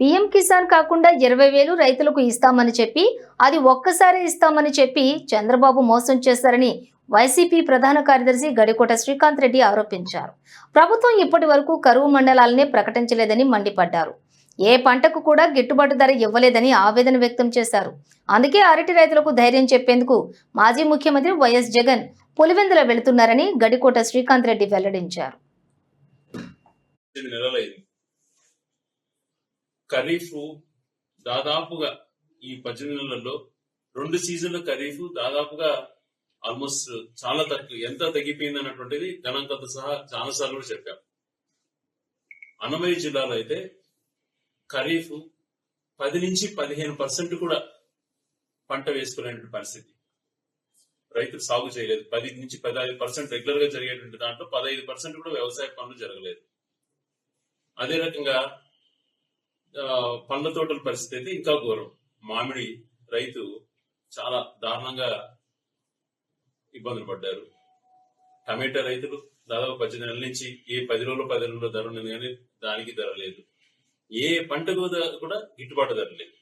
PM Kisan కాకుండా ఇరవై వేలు రైతులకు ఇస్తామని చెప్పి అది ఒక్కసారి ఇస్తామని చెప్పి చంద్రబాబు మోసం చేశారని వైసీపీ ప్రధాన కార్యదర్శి గడికోట శ్రీకాంత్ రెడ్డి ఆరోపించారు. ప్రభుత్వం ఇప్పటి వరకు కరువు మండలాలనే ప్రకటించలేదని మండిపడ్డారు. ఏ పంటకు కూడా గిట్టుబాటు ధర ఇవ్వలేదని ఆవేదన వ్యక్తం చేశారు. అందుకే అరటి రైతులకు ధైర్యం చెప్పేందుకు మాజీ ముఖ్యమంత్రి వైఎస్ జగన్ పులివెందుల వెళుతున్నారని గడికోట శ్రీకాంత్ రెడ్డి వెల్లడించారు. ఖరీఫ్ దాదాపుగా ఈ పద్దెనిమిది నెలల్లో రెండు సీజన్ల ఖరీఫ్ దాదాపుగా ఆల్మోస్ట్ చాలా తక్కువ ఎంత తగ్గిపోయింది అన్నటువంటిది గణాంకంతో సహా చాలా సార్లు కూడా చెప్పాం. అన్నమయ్య జిల్లాలో అయితే ఖరీఫ్ పది నుంచి పదిహేను పర్సెంట్ కూడా పంట వేసుకునేటువంటి పరిస్థితి. రైతులు సాగు చేయలేదు. పది నుంచి పదహైదు పర్సెంట్ రెగ్యులర్గా జరిగేటువంటి దాంట్లో పదహైదు పర్సెంట్ కూడా వ్యవసాయ పనులు జరగలేదు. అదే రకంగా పండ్ల తోటల పరిస్థితి అయితే ఇంకా ఘోరం. మామిడి రైతు చాలా దారుణంగా ఇబ్బందులు పడ్డారు. టమాటా రైతులు దాదాపు పద్దెనిమిది నెలల నుంచి ఏ పది రోజులు పది రోజులు ధర ఉండదు కానీ దానికి ధర లేదు. ఏ పంటకు కూడా గిట్టుబాటు ధర లేదు.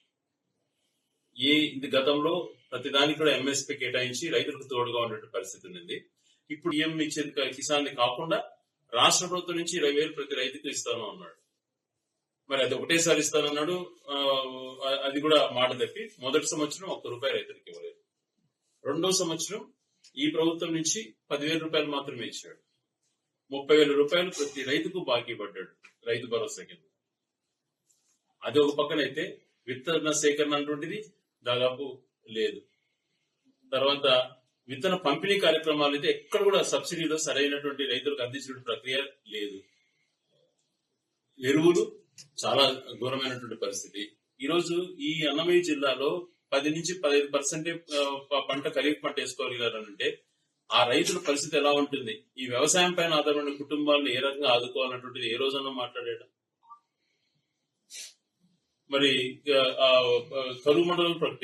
ఏ ఇది గతంలో ప్రతి దానికి కూడా ఎంఎస్పీ కేటాయించి రైతులకు తోడుగా ఉన్నటువంటి పరిస్థితి ఉంది ఇప్పుడు ఏం ఇచ్చేది కా- కిసాన్ కాకుండా రాష్ట్ర ప్రభుత్వం నుంచి ఇరవై వేలు ప్రతి రైతుకు ఇస్తాను అన్నాడు. మరి అది ఒకటేసారి ఇస్తానన్నాడు. అన్నాడు అది కూడా మాట తప్పి మొదటి సంవత్సరం ఒక్క రూపాయి రైతులకు ఇవ్వలేదు. రెండో సంవత్సరం ఈ ప్రభుత్వం నుంచి పదివేల రూపాయలు మాత్రమే ఇచ్చాడు. ముప్పై వేల రూపాయలు ప్రతి రైతుకు బాకీ పడ్డాడు రైతు భరోసా కింద. అది ఒక పక్కనైతే విత్తన సేకరణ అటువంటిది దాదాపు లేదు. తర్వాత విత్తన పంపిణీ కార్యక్రమాలు అయితే ఎక్కడ కూడా సబ్సిడీలో సరైనటువంటి రైతులకు అందించిన ప్రక్రియ లేదు. ఎరువులు చాలా ఘోరమైనటువంటి పరిస్థితి. ఈ రోజు ఈ అన్నమయ్య జిల్లాలో పది నుంచి పదిహేను పర్సెంట్ పంట ఖరీఫ్ పంట వేసుకోగలిగారంటే ఆ రైతుల పరిస్థితి ఎలా ఉంటుంది? ఈ వ్యవసాయం పైన ఆధారపడిన కుటుంబాలను ఏ రకంగా ఆదుకోవాలన్నటువంటిది ఏ రోజన్నా మాట్లాడేటం? మరి ఆ, కరువు మండలం ప్రకటి